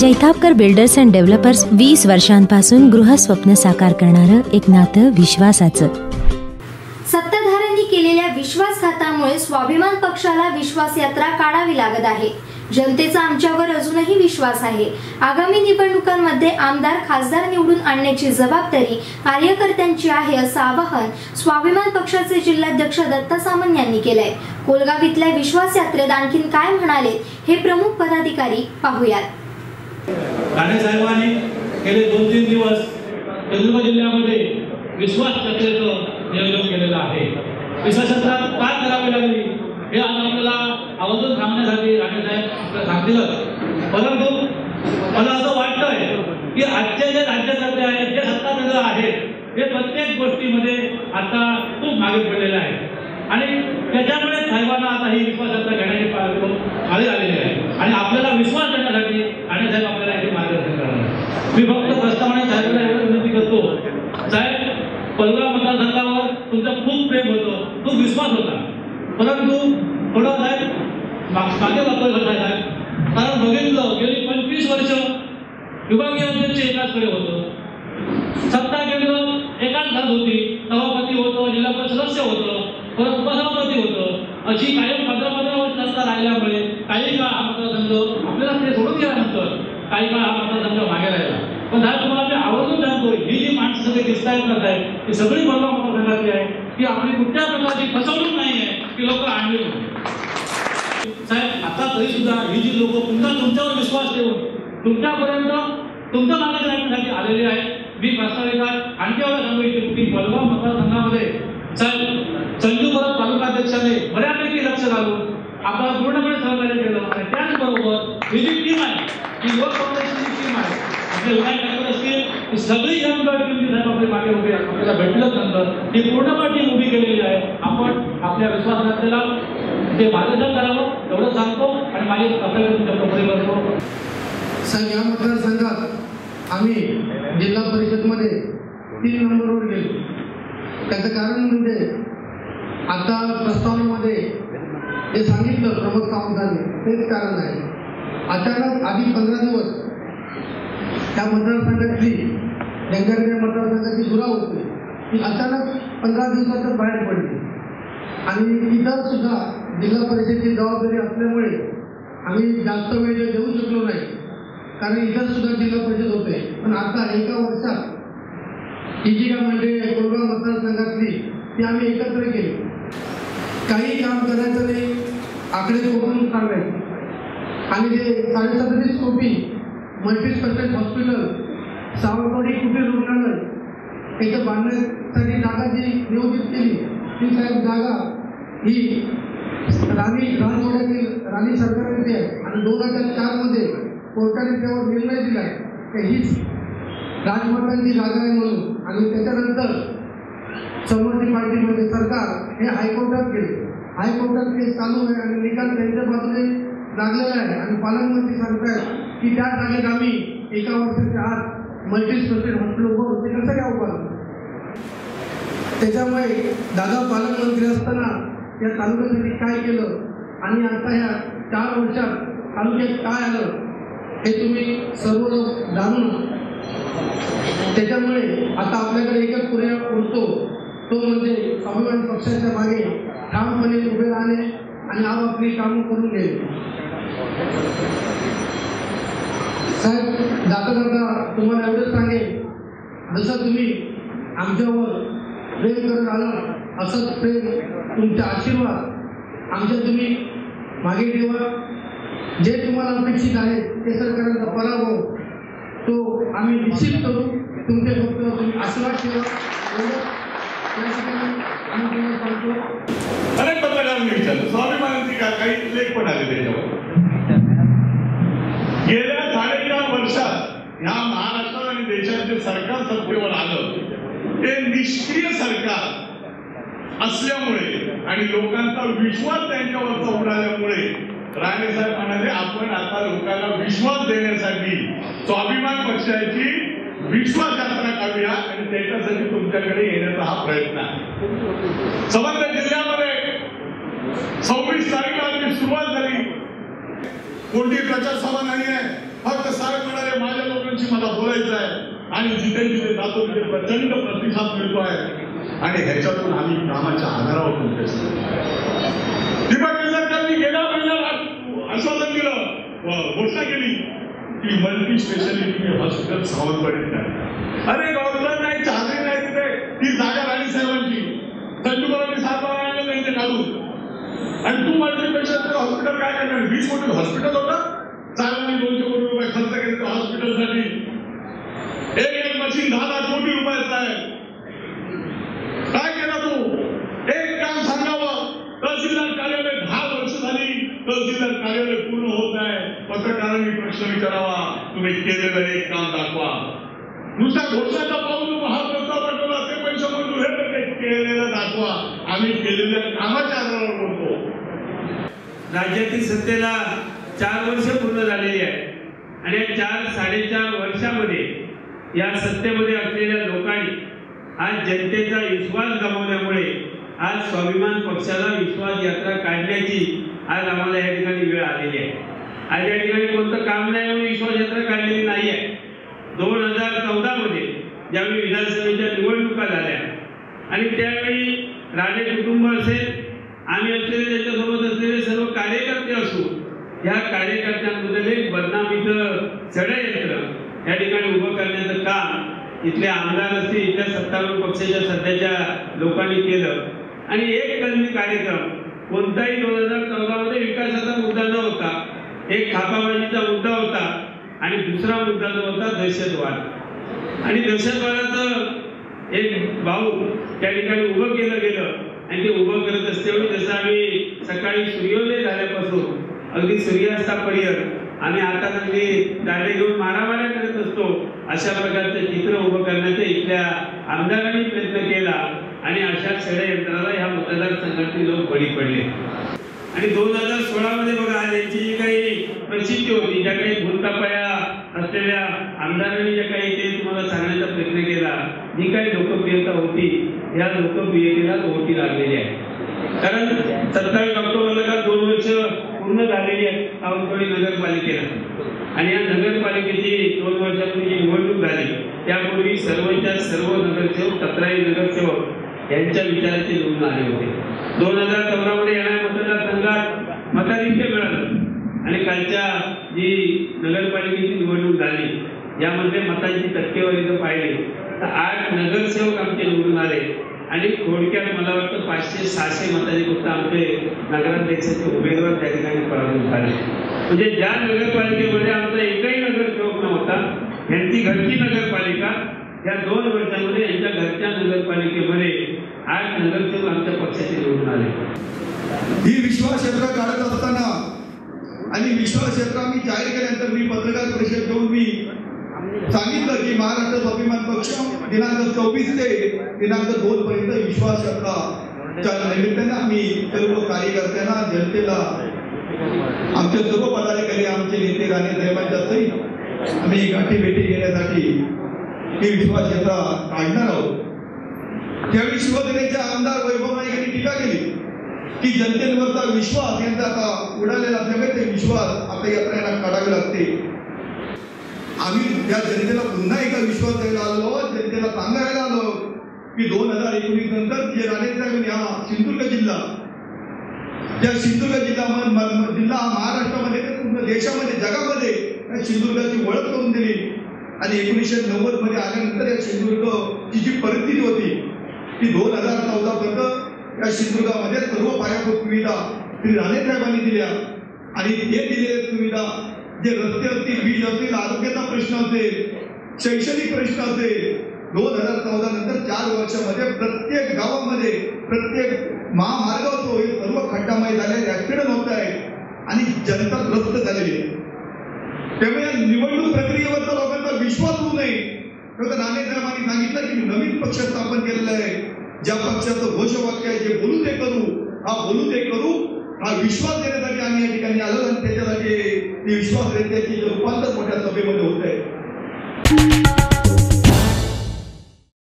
Jaitapkar builders and developers वीस वर्षांपासून गृहस्वप्न साकार करणारं एक नातं विश्वासाचं. सत्ताधाऱ्यांनी केलेल्या विश्वासघातामुळे स्वाभिमान पक्षाला विश्वास यात्रा काढावी लागत आहे. जनतेचा आमच्यावर अजूनही विश्वास आहे. आगामी निवडणुकांमध्ये आमदार खासदार निवडून आणण्याची जबाबदारी कार्यकर्त्यांची आहे असं आवाहन स्वाभिमान पक्षाचे जिल्हाध्यक्ष दत्ता सामंत यांनी केलंय. कोलगाव इथल्या विश्वास यात्रेत आणखीन काय म्हणाले हे प्रमुख पदाधिकारी पाहूयात. राणे साहेबांनी गेले दोन तीन दिवस सिंधुदुर्ग जिल्ह्यामध्ये विश्वास चर्चेचं नियोजन केलेलं आहे. विश्वास काय करावी लागली. हे आज आपल्याला आवर्जून सांगण्यासाठी राणे साहेब सांगतीलच परंतु मला असं वाटतंय की आजचे जे राज्यकर्ते आहेत जे सत्ताकेंद्र आहेत हे प्रत्येक गोष्टीमध्ये आता खूप मागे पडलेले आहेत. आणि त्याच्यामुळे साहेबांना आता ही विश्वास घेण्याची पाळी आलेली आहे आणि आपल्याला विश्वास देण्यासाठी ठाणे साहेब आपल्याला याचे मार्गदर्शन करणार आहेत. मी फक्त प्रस्तावने साहेबांना एवढं विनंती करतो साहेब पलगाव मतदारसंघावर तुमचं खूप प्रेम होतं खूप विश्वास होता परंतु थोडं साहेब मागे वापर करताय साहेब. कारण बघितलं गेली पंचवीस वर्ष विभागीय अध्यक्ष एकाचकडे होतं. सत्ता केंद्र एकाच घात होती. सभापती होतं जिल्हा परिषद सदस्य होतं परत उपसभापती होतं. अशी कायम पंधरा पंधरा वर्ष सत्ता राहिल्यामुळे काही काळ हा मतदारसंघ आपल्याला ते सोडून गेल्यानंतर काही काळ हा मतदारसंघ मागे राहिला. पण साहेब तुम्हाला मी आवर्जून सांगतो ही जी माणसं सगळी दिसतायत ना साहेब ही सगळी बदलाव मतदारसंघातली आहे. की आपली कुठल्या प्रकारची फसवणूक नाही आहे. की लोक आणले साहेब आता तरी सुद्धा ही जी लोक पुन्हा तुमच्यावर विश्वास ठेवून तुमच्यापर्यंत तुमच्या मागे आलेले आहेत. मी प्रस्तावितात आणखी एवढं सांगू इच्छितो की बलगाव मतदारसंघामध्ये साहेब संजू परत तालुकाध्यक्षाने बऱ्यापैकी लक्ष घालून आपल्याला पूर्णपणे सहकार्य केलं आणि त्याचबरोबर ही जी टीम आहे ही युवक काँग्रेसची टीम आहे आपले विनायक ठाकूर असतील ही सगळी यंग टीम जी साहेब आपली मागे उभी आपल्याला भेटलंच नंतर ही पूर्णपणे टीम उभी केलेली आहे. आपण आपल्या विश्वासाला ते मार्गदर्शन करावं एवढं सांगतो आणि माझी कर्तव्य तुमच्यापुढे करतो. सर या मतदारसंघात आम्ही जिल्हा परिषदमध्ये तीन नंबरवर गेलो. त्याचं कारण म्हणजे आता प्रस्तावनेमध्ये जे सांगितलं प्रमोद सावंतांनी तेच कारण आहे. अचानक आधी पंधरा दिवस त्या मतदारसंघातली ज्यांच्याकडे मतदारसंघाची धुरा होती ती अचानक पंधरा दिवसातच बाहेर पडली. आणि इतर सुद्धा जिल्हा परिषदेची जबाबदारी असल्यामुळे आम्ही जास्त वेळ देऊ शकलो नाही. कारण इतर सुद्धा जिल्हा परिषद होते. पण आता एका वर्षात ही जी काय म्हणजे कोलगाव मतदारसंघातली ती आम्ही एकत्र केली. काही काम करायचं नाही. आकडे कोकणून सांगायचे? आणि जे साडेसत्तीस कोटी मल्टी स्पेशल हॉस्पिटल सावंतवाडी कुठे रुग्णालय त्याच्या बांधण्यासाठी जागा जी नियोजित केली ती साहेब जागा ही राणी राजवाड्यातील राणी सरकार आहे. आणि दोन हजार चारमध्ये कोर्टाने त्यावर निर्णय दिला की हीच राजमातांची जागा आहे म्हणून. आणि त्याच्यानंतर समोरची पार्टी म्हणजे सरकार हे हायकोर्टात गेले. हायकोर्टात केस चालू आहे आणि निकाल त्यांच्या बाजूने लागलेला आहे. आणि पालकमंत्री सांगतायत की त्या जागेत आम्ही एका वर्षाच्या आत मल्टी स्पेशल हॉस्पिटल उभं होते कसं काय उभं त्याच्यामुळे दादा पालकमंत्री असताना या तालुक्यासाठी काय केलं? आणि आता ह्या चार वर्षात तालुक्यात काय आलं? हे तुम्ही सर्व लोक जाणून त्याच्यामुळे आता आपल्याकडे एकच पर्याय उरतो. तो म्हणजे स्वाभिमान पक्षाच्या मागे ठामपणे उभे राहणे आणि आपापली कामं करून घेणे. साहेब जाता जाता तुम्हाला एवढंच सांगेन. जसं तुम्ही आमच्यावर प्रेम करत आलात असंच प्रेम तुमचे आशीर्वाद आमच्या तुम्ही मागे ठेवा. जे तुम्हाला अपेक्षित आहे ते सरकारांचा पराभव तो आम्ही निश्चित करू. तुमचे फक्त तुम्ही आशीर्वाद ठेवा. ठिकाणी आम्ही तुम्हाला सांगतो. अनेक पत्रकारांनी विचारलं स्वाभिमानांची का काही लेख पण आले त्याच्यावर. गेल्या साडेचार वर्षात ह्या महाराष्ट्रात आणि देशात जे सरकार सत्तेवर आलं ते निष्क्रिय असल्यामुळे आणि लोकांचा विश्वास त्यांच्यावरचा उडाल्यामुळे राणे साहेब म्हणाले आपण आता लोकांना विश्वास देण्यासाठी स्वाभिमान पक्षाची विश्वास यात्रा काढूया आणि त्याच्यासाठी तुमच्याकडे येण्याचा हा प्रयत्न आहे. समग्र जिल्ह्यामध्ये सव्वीस तारखेला जी सुरुवात झाली. कोणती प्रचार सभा नाही आहे. फक्त साहेब बोलायचं आहे. आणि जिथे जिथे जातो तिथे प्रचंड प्रतिसाद मिळतो आहे आणि ह्याच्यातून आम्ही कामाच्या आधारावर तुमचे दीपक केसरकरांनी गेल्या महिन्यात आश्वासन दिलं. घोषणा केली की मल्टी स्पेशालिटी हॉस्पिटल सावंतवाडीत आहे अरे डॉक्टर नाही चादरी नाही तिथे. ती जागा राणी साहेबांची. संजूकरांनी सात आणलं त्यांचे काढून. आणि तू मल्टी स्पेशालिटी हॉस्पिटल काय करणार? वीस कोटी हॉस्पिटल होतं. साहेबांनी दोनशे कोटी रुपये खर्च केले त्या हॉस्पिटलसाठी. एक एक मशीन दहा लाख कोटी रुपयाचं आहे काय केलं तू एक काम सांगावं तहसीलदार कार्यालय दहा वर्ष झाली तहसीलदार कार्यालय पूर्ण होत आहे. पत्रकारांनी प्रश्न विचारावा. तुम्ही केलेलं एक काम दाखवा. नुसता घोषणाचा पाऊल हा प्रस्ताव पाठवला ते पैसे मंजूर हे तर केलेलं दाखवा. आम्ही केलेल्या कामाच्या आधारावर बोलतो. राज्यातील सत्तेला चार वर्ष पूर्ण झालेली आहे. आणि या चार साडेचार वर्षामध्ये या सत्तेमध्ये असलेल्या लोकांनी आज जनतेचा विश्वास गमावल्यामुळे आज स्वाभिमान पक्षाला विश्वास यात्रा काढण्याची आज आम्हाला या ठिकाणी वेळ आलेली आहे. आज या ठिकाणी कोणतं काम नाही म्हणून विश्वासयात्रा काढलेली नाही आहे दोन हजार चौदा मध्ये ज्यावेळी विधानसभेच्या निवडणुका झाल्या आणि त्यावेळी राणे कुटुंब असेल आम्ही असलेले त्याच्यासोबत असलेले सर्व कार्यकर्ते असू ह्या कार्यकर्त्यांबद्दल एक बदनामीचं षडयंत्र या ठिकाणी उभं करण्याचं काम इथले आमदार असतील इथल्या सत्तारूढ पक्षाच्या सध्याच्या लोकांनी केलं. आणि एक कलमी कार्यक्रम कोणताही दोन हजार चौदा मध्ये विकासाचा मुद्दा नव्हता होता एक खापाबाजीचा मुद्दा होता आणि दुसरा मुद्दा जो होता दहशतवाद. आणि दहशतवादाचं एक भाऊ त्या ठिकाणी उभं केलं गेलं आणि ते उभं करत असतेवेळी जसं आम्ही सकाळी सूर्योदय झाल्यापासून अगदी सूर्यास्तापर्यंत आम्ही आता अगदी दाडे घेऊन मारामाऱ्या करत असतो अशा प्रकारचं चित्र उभं करण्याचा इथल्या आमदारांनी प्रयत्न केला. आणि अशा षडयंत्राला ह्या मतदारसंघातले लोक बळी पडले. आणि दोन हजार सोळा मध्ये बघा यांची जी काही प्रसिद्धी होती ज्या काही भूलतापाया असलेल्या आमदारांनी ज्या काही ते तुम्हाला सांगण्याचा प्रयत्न केला जी काही लोकप्रियता होती या लोकप्रियतेला ओटी लागलेली आहे. कारण सत्तावीस ऑक्टोबरला का दोन वर्ष पूर्ण झालेली आहे सावंतवाडी नगरपालिकेला. आणि या नगरपालिकेची दोन वर्षापूर्वी जी निवडणूक झाली त्यापूर्वी सर्वच्या सर्व नगरसेवक तक्रारी नगरसेवक यांच्या विचाराचे निवडून आले होते. दोन हजार चौदा मध्ये येणाऱ्या मतदारसंघात मताधिक्य मिळालं. आणि कालच्या जी नगरपालिकेची निवडणूक झाली यामध्ये मतांची टक्केवारी जर पाहिली तर आठ नगरसेवक आमचे निवडून आले. आणि थोडक्यात मला वाटतं पाचशे सहाशे मतांनी फक्त आमचे नगराध्यक्षाचे उमेदवार त्या ठिकाणी पराभूत झाले. म्हणजे ज्या नगरपालिकेमध्ये आमचा एकही नगरसेवक नव्हता यांची घरची नगरपालिका या दोन वर्षामध्ये यांच्या घरच्या नगरपालिकेमध्ये आठ नगरसेवक आमच्या पक्षाचे निवडून आले. ही विश्वास क्षेत्र काढत असताना आणि विश्वास आम्ही मी जाहीर केल्यानंतर मी पत्रकार परिषद घेऊन मी सांगितलं की महाराष्ट्र स्वाभिमान पक्ष दिनांक चोवीस ते दिनांक दोन पर्यंत विश्वास यात्रा निमित्ताने आम्ही सर्व कार्यकर्त्यांना जनतेला आमचे सर्व पदाधिकारी आमचे नेते राणे साहेबांच्या सहित आम्ही गाठी भेटी घेण्यासाठी ही विश्वास यात्रा काढणार आहोत. त्यावेळी शिवसेनेचे आमदार वैभव नाईक यांनी टीका केली की जनतेवरचा विश्वास यांचा आता उडालेला असल्यामुळे ते विश्वास आता यात्रेला काढावे लागते आम्ही त्या जनतेला पुन्हा एकदा विश्वास द्यायला आलो जनतेला सांगायला आलो की दोन हजार एकोणीस नंतर जे राणेसाहेब या सिंधुदुर्ग जिल्हा त्या सिंधुदुर्ग जिल्हा जिल्हा हा महाराष्ट्रामध्ये पूर्ण देशामध्ये जगामध्ये त्या सिंधुदुर्गाची ओळख करून दिली. आणि एकोणीसशे नव्वदमध्ये आल्यानंतर या सिंधुदुर्गची जी परिस्थिती होती ती दोन हजार चौदा पर्यंत या सिंधुदुर्गामध्ये सर्व पायाभूत सुविधा श्री राणेसाहेबांनी दिल्या. आणि हे दिलेल्या सुविधा जे रस्ते असतील वीज असतील आरोग्याचा प्रश्न असेल शैक्षणिक प्रश्न असेल दोन हजार चौदा नंतर चार वर्षामध्ये प्रत्येक गावामध्ये प्रत्येक महामार्ग असो हे सर्व खड्डामय झाले ऍक्सिडेंट होत आहे आणि जनता ग्रस्त झालेली आहे. त्यामुळे या निवडणूक प्रक्रियेबद्दल विश्वास होऊ नये. तर नाणे साहेबांनी सांगितलं की नवीन पक्ष स्थापन केलेला आहे. ज्या पक्षाचं घोषवाक्य आहे जे बोलू ते करू हा बोलू ते करू हा विश्वास देण्यासाठी आम्ही या ठिकाणी आलो आणि त्याच्यासाठी ते विश्वास देण्याची रूपांतर मोठ्या सभेमध्ये होत आहे